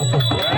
Yeah.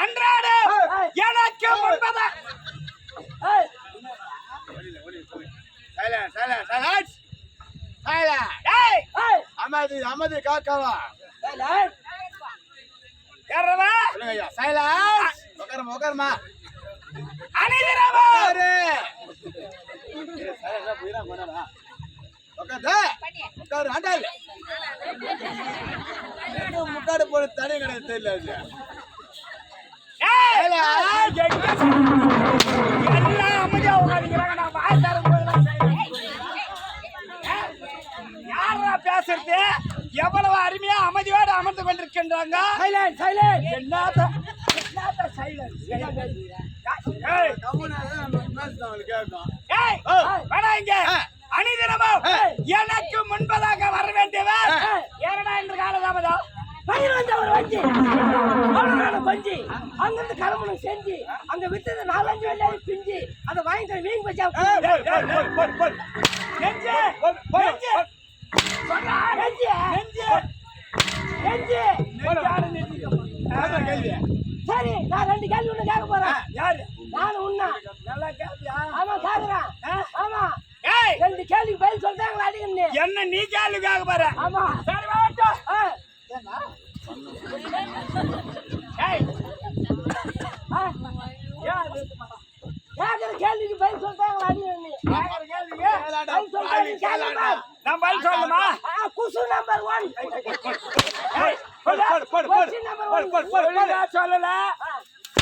அன்றாட எனக்கு முன்பதா ஏய், அமைதி அமைதி காக்காவா? யாரவா? உட்காருமா உட்காருமா அணிதிரவா. உட்காரு ஆண்டாள் முக்காடு போட தனி கிடையாது தெரியல எல்லாம் அமைதியா உட்கார்ந்துக்கிறாங்க. நான் வாய். ஏய், யார்ரா பேசுறது எவ்வளவு அருமையா அமைதியோடு அமர்ந்து கொண்டிருக்கின்றாங்க என்னத்த என்னத்த silence? ஏய், வேணாம் இங்க. அணிதினமும் எனக்கு முன்பதாக வர வேண்டியவர் ஏறடா என்று காலதாமதம். பயிர் வந்தவர் வஞ்சி. அவ்வளவுதான பஞ்சி. அங்கிருந்து கருமணம் செஞ்சு அங்க வித்தது நாலஞ்சு வெள்ளாரி பிஞ்சு. அதை வாங்கிட்டு மீன் பச்சா. சரி நான் ரெண்டு கேள்வி ஒண்ணு கேட்க போறேன். யாரு? நானும் உண்ணா நல்லா கேப்பியா ஆமா கேக்குறேன் ஆமா ஏய் ரெண்டு கேள்வி பதில் சொல்றாங்களா அடிக்கணும் என்ன நீ கேள்விக்காக பாரு ஆமா. சரி வாட்டும் ஆ, ஏய்? கேக்குற கேள்விக்கு பதில் சொல்றாங்களா அடிக்கணும் கேக்குற கேள்விக்கு? பதில் சொல்றாங்க கேளுங்க நான் பதில் சொல்லணுமா? ஆ, குசு நம்பர் ஒன் ஏய், போடு, போடு, போடு, போடு. கொஸ்டின் நம்பர் போடு, ஒன் போடு, போடு, போடு. ஒழுங்கா சொல்லல.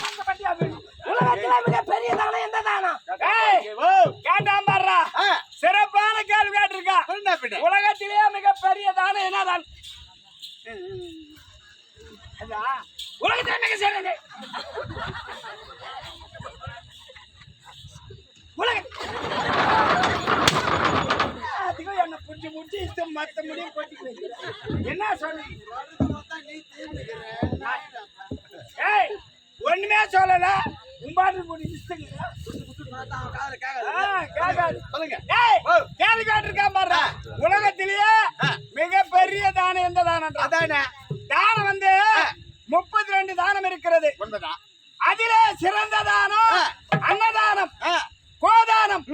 அந்த பட்டியா போய். உலகத்துல மிக பெரிய தானம் எந்த தானம் ஏய் ஓ, கேட்டான் பாடுறா ஆ, சிறப்பான கேள்வி கேட்டிருக்கா என்ன பின்ன? உலகத்திலேயே மிக பெரியதான என்னதான் அதான், உலகத்திலே மிக சிறந்தது உலக அதிகம் என்ன புடிச்சு முடிச்சு இஷ்டம் மத்த முடியும் கொட்டிக்கு என்ன சொல்லு? ஏய் ஒண்ணுமே சொல்லல. உம்பாட்டு பாருடா. உலகத்திலேயே மிகப்பெரிய தானம் எந்த தானம்? அதானே? தானம் வந்து முப்பத்தி ரெண்டு தானம் இருக்கிறது. அதிலே சிறந்த தானம். அன்னதானம் கோதானம்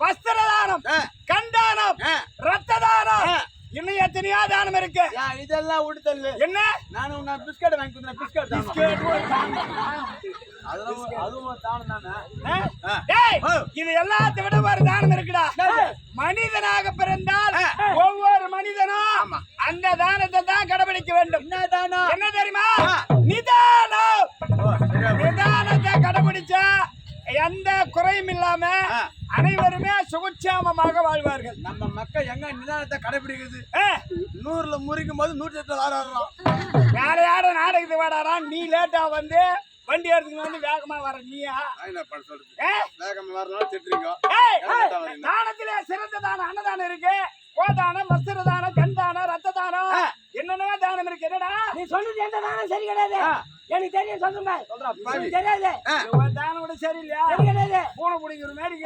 வஸ்திர தானம் ஆ, கண்டானம் ஆ. ரத்த எத்தனையோ தானம் இருக்கு. இதெல்லாம் விடுதல் என்ன? நானும் உன்னை பிஸ்கட் வாங்கி கொடுத்தேன். Biscuit biscuit. அதுவும் தானம் தானே. இது எல்லாத்தை விட ஒரு தானம் இருக்குடா. மனிதனாக பிறந்தால் ஒவ்வொரு மனிதனும் அந்த தானத்தை தான் கடைபிடிக்க வேண்டும். என்ன தானம்? என்ன குறையும் இல்லாம. அனைவருமே சுகட்சாமமாக வாழ்வார்கள். நம்ம மக்கள் எங்க நிதானத்தை கடைபிடிக்குது ஆ, நூறுல முறிக்கும் போது நூற்றி எட்டு ஆறாடுறோம் யாரையாட நாடகத்துக்கு வாடாரா நீ லேட்டா வந்து வண்டி எடுத்துக்கிட்டு வந்து வேகமா வர நீயா? என்ன பண்ண சொல்றது? வேகம் வரணும் திட்டுறீங்க. யார்? தானத்திலே சிறந்த தானம் அன்னதானம் இருக்கு. கோதானம் வஸ்திர தானம் கண் தானம் ரத்த தானம் என்னென்ன தானம் இருக்கு. என்னடா? நீ சொல்றது எந்த தானம்? சரி கிடையாது. எனக்கு தெரியும் சொல்றேன் எனக்கு தெரியாது. கூட சரியில்லையா? சரி கிடையாது பூனை பிடிக்கிற மாதிரி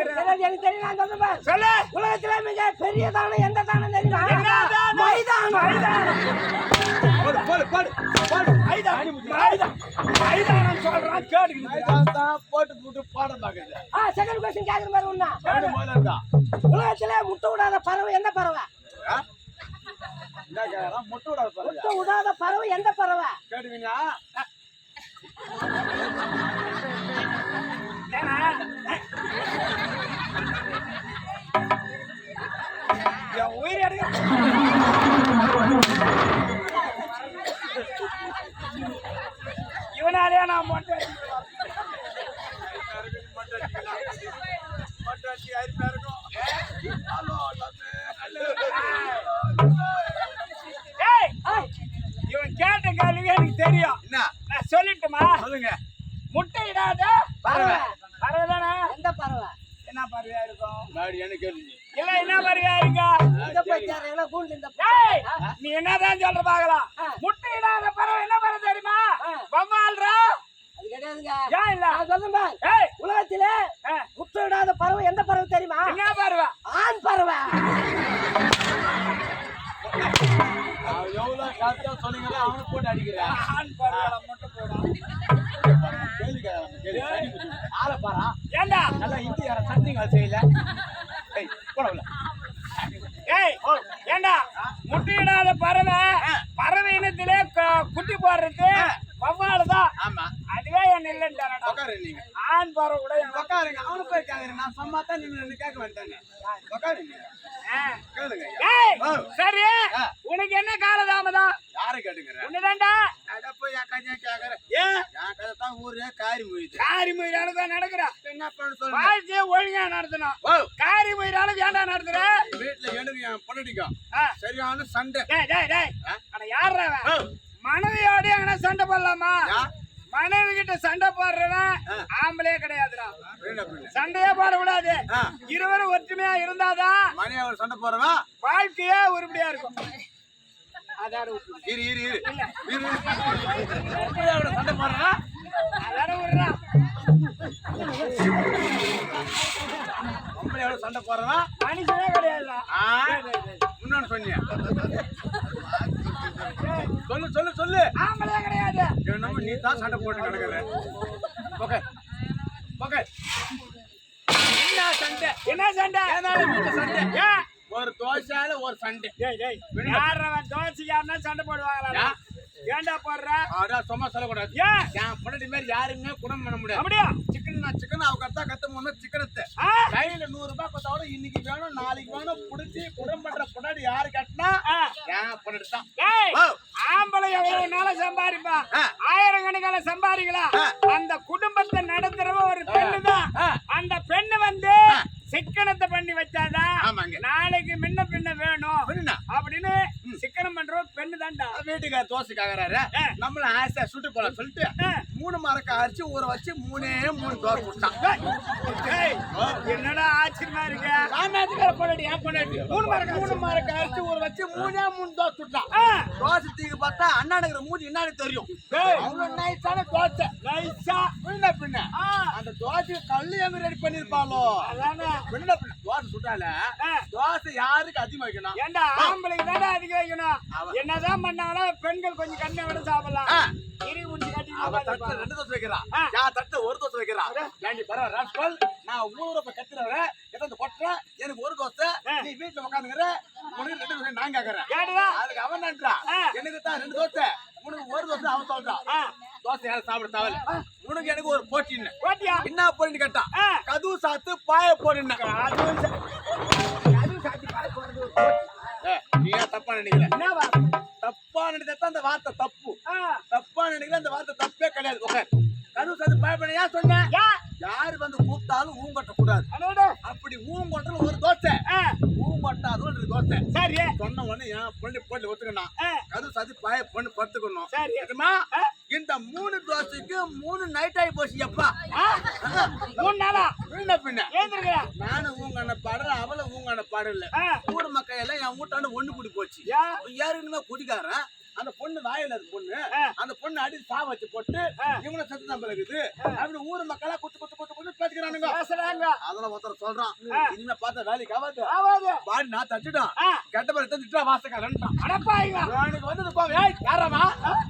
எனக்கு தெரியும் நான் சொல்றேன் சொல்லு. உலகத்திலே மிக பெரிய தானம் எந்த தானம் தெரியுமா? மைதானம். மைதானம். போடு போடு போடு போடு. மைதானம். மைதானம். மைதானம் சொல்றான் போட்டு போட்டு பாடம் ஆ செகண்ட் கொஸ்டின் கேக்குற மாதிரி ஒண்ணா. உலகத்திலே முட்டை விடாத பறவை எந்த பறவை? முட்டை விடாத பாருங்க முட்டை விடாத பறவை எந்த பறவை? கேட்டுவீங்களா ஏன்னா, என் உயிர் எடுக்க இவனாலே நான் மொட்டை ஏய்! உலகத்திலே ஆ, முட்டை விடாத பறவை எந்த பறவை தெரியுமா? என்ன பறவை? ஆண் பறவை. எவ்வளவு கரெக்டா சொன்னீங்களோ அவனுக்கு போட்டு அடிக்கிறேன் ஆண் பறவை முட்டை போடும் கேள்வி கேட்கறான் கேள்வி சரி. புத்தி. ஆளை பாரா. ஏண்டா? நல்லா இந்தியார சட்டிங்க செய்யல. ஏய் போடல ஏய் ஏண்டா? முட்டையிடாத பறவை பறவை இனத்திலே க- குட்டி போடுறது வவ்வால் தான். ஆமா. என் இல்லைன்றானடா உட்காரு நீங்க ஆண் பறவை கூட என் உட்காருங்க அவனு போய் கேக்குறேன் நான் சும்மா தான் நின்னு கேட்க வேண்டானே உட்காருங்க. சரி. உனக்கு என்ன காலதாமதம்? யாரை கேட்டுக்கிறேன் உன்னதாண்டா அட போய் என் கதையை கேக்குறேன் ஏன்? என் கதை தான் ஊரே காரி முயிது காரி முயிராளுக்கு நடக்கிறா. என்ன பண்ண சொல்லுங்க. வாழ்க்கையை ஒழுங்கா நடத்தணும் காரி முயிராளுக்கு ஏன்டா நடத்துற? வீட்டுல எனக்கு என் பொண்ணடிக்கும். சரியான சண்டை. டேய் டேய் டேய்? அட? ஓ, மனைவியோட எங்கன்னா சண்டை போடலாமா? மனைவி கிட்ட சண்டை போடுறவன் ஆ. ஆம்பளே கிடையாதுடா? சண்டையே போடக்கூடாது. இருவரும் ஒற்றுமையா இருந்தாதான் மணி அவர் சண்டை போடுறவன் வாழ்க்கையே உருப்படியா இருக்கும். இரு இரு இரு. சண்டை போடுறான் அதான விடுறா சண்டை போடுறவன் மனுஷனே கிடையாதுடா. ஆ? இன்னொன்னு சொன்னியா? சொல்லு சொல்லு சொல்லு. ஆம்பளே கிடையாது. என்னமோ நீ தான் சண்டை போட்டு கிடக்குற. ஓகே. ஓகே. என்ன சண்டை? என்ன சண்டை? சண்டை? ஏன்? ஒரு தோசையால ஒரு சண்டை. யாரவன் தோசைக்காரனா சண்டை போடுவாங்களா? ஏன்டா போடுற அதான் சும்மா சொல்லக்கூடாது ஏன் என் பொண்ணாடி மாதிரி யாருமே குணம் பண்ண முடியாது அப்படியா சிக்கன் நான் சிக்கன் அவ கத்தா கத்த முன்ன சிக்கனத்தை? கையில நூறு ரூபாய் கொடுத்தா கூட இன்னைக்கு வேணும் நாளைக்கு வேணும் புடிச்சு குடம் பண்ற பொண்ணாடி யாரு கட்டினா. என் பொண்ணாடி தான். ஆம்பளை எவ்வளவு நாள சம்பாதிப்பா ஆ. ஆயிரக்கணக்கான சம்பாதிக்கலாம். அந்த குடும்பத்தை நடத்துறவ ஒரு பெண்ணு தான். அந்த பெண்ணு வந்து. சிக்கனத்தை பண்ணி வச்சாதான் ஆமாங்க நாளைக்கு முன்ன பின்ன வேணும்? அப்படின்னு சிக்கனம் பண்ற பெண்ணு தான்டா வீட்டுக்கார தோசை கேக்குறாரு ஆ. நம்மள ஆசை சுட்டு போல சொல்லிட்டு. மூணு மரக்க அரிச்சு ஊற வச்சு மூணே மூணு தோசை கொடுத்தான் டேய், என்னடா ஆச்சரியமா இருக்கு? சாமியாத்துக்கார பொண்டாட்டி ஏன் பொண்டாட்டி? மூணு மரக்க மூணு மரக்க அரிச்சு ஊற வச்சு மூணே மூணு தோசை சுட்டான். தோசை தீக்கு பார்த்தா அண்ணாடுங்கிற மூஞ்சி என்னன்னு தெரியும். டேய், அவ்வளவு நைஸான தோசை. நைஸா. பின்ன பின்ன. அந்த தோசை கல்லு எங்க ரெடி பண்ணிருப்பாளோ அதானே. பின்ன பின்ன. தோசை சுட்டால. தோசை யாருக்கு அதிகமா வைக்கணும்? ஏண்டா ஆம்பளைக்கு தானே அதிகம் வைக்கணும்? என்னதான் பண்ணாலும் பெண்கள் கொஞ்சம் கண்ணை விட சாப்பிடலாம். அவ தட்டுல ரெண்டு தோசை வைக்கிறா. நான் தட்டுல ஒரு தோசை வைக்கிறா. ஏண்டி பரவ ராஸ்கல் நான் ஊர போய் கத்துறவர எத்தனை கொட்டுற? எனக்கு ஒரு தோசை. நீ வீட்டுல உட்காந்துக்கிற உனக்கு ரெண்டு தோசை நான் கேக்குறேன். அதுக்கு அவன் நன்றா. எனக்கு தான் ரெண்டு தோசை. உனக்கு ஒரு தோசை அவன் சொல்றான் தோசை யாரும் சாப்பிட தேவையில்ல. உனக்கு எனக்கு ஒரு போட்டின்னு. போட்டியா? என்ன போட்டின்னு கேட்டா ஆ. கதவு சாத்து பாய போடுன்னு. அதுவும் சாத்தி போட்டி. நீ ஏன் தப்பா நினைக்கிற? என்னவா? தப்பா நினைச்சா அந்த வார்த்தை தப்பா. வந்து கூப்பிட்டாலும் ஊங்கொட்ட கூடாது. அடோடு. அப்படி ஊங்கொட்டல ஒரு தோசை. ஆ, ஊங்கொட்டாது ஒரு தோசை. சரி. சொன்ன உடனே என் பொண்ணு போட்டு ஒத்துக்கணும். கதவு சாத்தி பாய பொண்ணு படுத்துக்கணும். சரி. இந்த மூணு தோசைக்கு மூணு நைட் ஆகி போச்சு எப்பா? மூணு நாளா? பின்ன. பின்ன நானும் ஊங்கான பாடுற அவளை ஊங்கான பாடல. ஊர் மக்கள் எல்லாம் என் வீட்டாண்டு ஒண்ணு கூடி போச்சு. யா, யாருக்குமே குடிக்காரன் அந்த பொண்ணு வாயில அது பொண்ணு. அந்த பொண்ணு அடி சா வச்சு போட்டு. இவனை செத்து தான் பிறகுது அப்படி ஊர் மக்களா குத்து குத்து குத்து குத்து பேசிக்கிறானுங்க. பேசுறாங்க அதுல ஒருத்தர் சொல்றான். இனிமே பார்த்தா வேலைக்கு ஆகாது. ஆவாது பாடி நான் தட்டுட்டான். கெட்ட பேர் தந்துட்டா வாசக்காரன்ட்டான் அடப்பாயிங்க எனக்கு வந்து கோவம் ஏய் யாரமா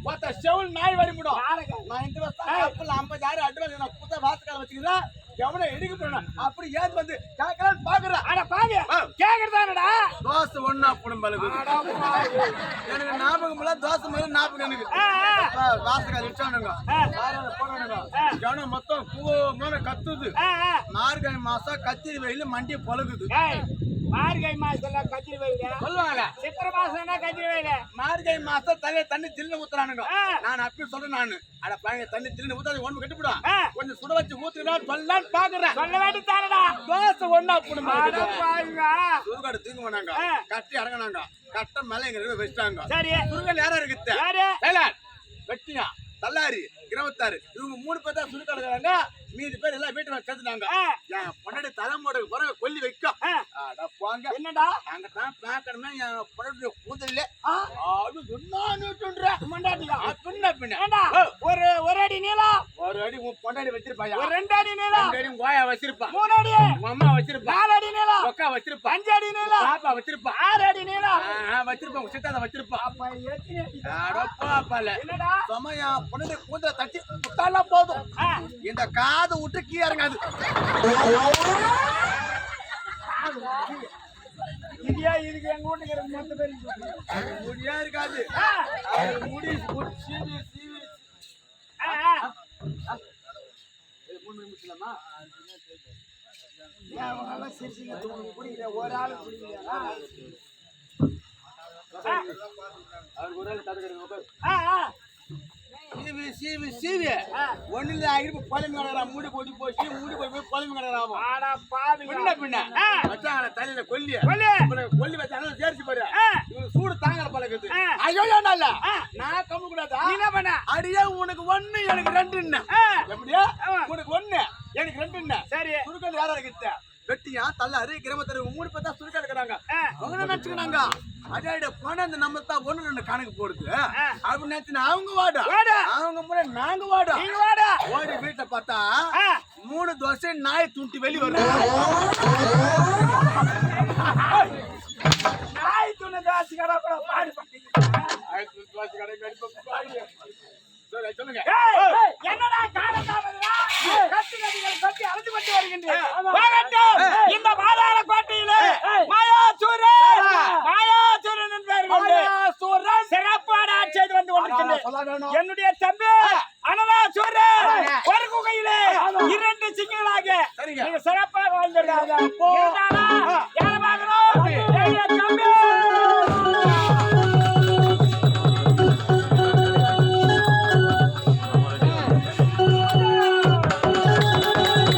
பார்த்த செவுல் நாய் வரிமுடும் நாளைக்கு நான் இந்த வருஷம் கப்பல் ஐம்பதாயிரம் அட்வான்ஸ் நான் புத்த வாசக்கார வச்சுக்கிறேன். எவனை எடுக்க போறேன் அப்படி ஏன் வந்து கேட்கலான்னு பாக்குறேன். அட ஆ. கேக்குறதானடா தோசை ஒண்ணா. எனக்கு ஆ, வாசக்கார இச்சானுங்க ஆ. போறானுங்க ஆ. ஜனம் மொத்தம் பூ மேல கத்துது ஆ, ஆ. மார்கழி மாசம் கத்திரி வெயில சொல்லுவாங்க சித்திரை மாசம்னா கத்திரி வைங்க மார்கழி மாசம் தலைய தண்ணி தில்லு ஊத்துறானுங்க. நான் அப்பயும் சொல்றேன் நானு அட பையன் தண்ணி தில்லு ஊத்தாது ஒண்ணு கட்டுப்பிடும். கொஞ்சம் சுட வச்சு ஊத்துக்கலாம் சொல்லலான்னு பாக்குறேன் சொல்ல வேண்டியதானடா தோசை ஒண்ணா புடுமா தூங்குவானாங்க ஆ. கட்டி இறங்கினாங்க கட்ட மேல எங்க வச்சிட்டாங்க. சரி. சுருகல் யாரா இருக்குது யாரு? சைலண்ட் வெட்டியா தள்ளாரி இருபத்தாறு. இவங்க மூணு பேர் தான் இருக்காங்க. மீதி பேர் எல்லாம் வீட்டுல சேர்த்துட்டாங்க ஆ, என் பொண்டாட்டி தலைமுறை பிறகு கொல்லி வைக்கும் போங்க. என்னடா? அங்க தான் பாக்கணும்னா என் பொண்டாட்டி கூந்தல்ல. ஆ, அது என்ன சொல்ற மண்டாட்டியா பின்ன பின்ன ஒரு ஒரு அடி நீளம். ஒரு அடி உன் பொண்டாட்டி வச்சிருப்பாயா? ஒரு ரெண்டு அடி நீளம். ரெண்டு அடி உன் கோயா வச்சிருப்பா. மூணு அடி. உன் அம்மா வச்சிருப்பா. நாலு அடி நீளம். அக்கா வச்சிருப்பா. அஞ்சு அடி நீளம். பாப்பா வச்சிருப்பா. ஆறு அடி நீளம். வச்சிருப்பா. உங்க சித்தாத வச்சிருப்பா. அப்ப எத்தனை அடி? என்னடா? சமயா பொண்ணு கூந்தல தட்டி விட்டாலாம் போதும். இந்த காது விட்டு கீ இறங்காது. இங்கேயா இதுக்கு எங்க வீட்டுக்கு மொத்த. முடியா இருக்காது. முடி சீவி சீவி. மூணு நிமிஷம்லாமா சிரிச்சுங்க, ஒரு ஆளு பிடிக்கலையா? ஆ, அவருக்கு ஒரு நாள் தடுக்கிறது. சீவி சீவி. ஒண்ணுல பழமி மூடி போட்டு போச்சு மூடி போய் போய் பழமி ஆடா பாவிங்க. பின்ன பின்ன ஆ. வச்சாங்க தலையில கொல்லி கொல்லு. வச்சாங்க சேர்த்து. இவங்க சூடு தாங்கல பழகுது. ஐயோ ஆ. நான் கம்மு கூடாதா? என்ன பண்ண? அடியே உனக்கு ஒண்ணு எனக்கு ரெண்டு ஆ, எப்படியா. உனக்கு ஒண்ணு எனக்கு ரெண்டு சரி. சுருக்கல் யாரா இருக்குது வெட்டியா தள்ளாரு கிரமத்தரு மூணு பேர் தான் சுருக்கல் இருக்கிறாங்க அவங்க என்ன நினைச்சுக்கிறாங்க? அடாட பணம் இந்த நம்ம தான் ஒண்ணு ரெண்டு கணக்கு போடுது. ஆ. அப்படின்னு நினைச்சு அவங்க வாடா. அவங்க முன்னாடி நாங்க வாடா. வாடா. ஓடி வீட்டை பார்த்தா மூணு தோசை நாய் துண்டி வெளி வருது. நாய் கூட பாடு சொல்லுங்க என்னடா காலம் கத்தி கத்திகள் கத்தி அழுது கொண்டு வருகின்றேன். இந்த மாதார கோட்டையிலே மாயாசூரன், மாயாசூரன் என்பவர் கொண்டு சிறப்பான ஆட்சி வந்து கொண்டிருக்கின்றேன். என்னுடைய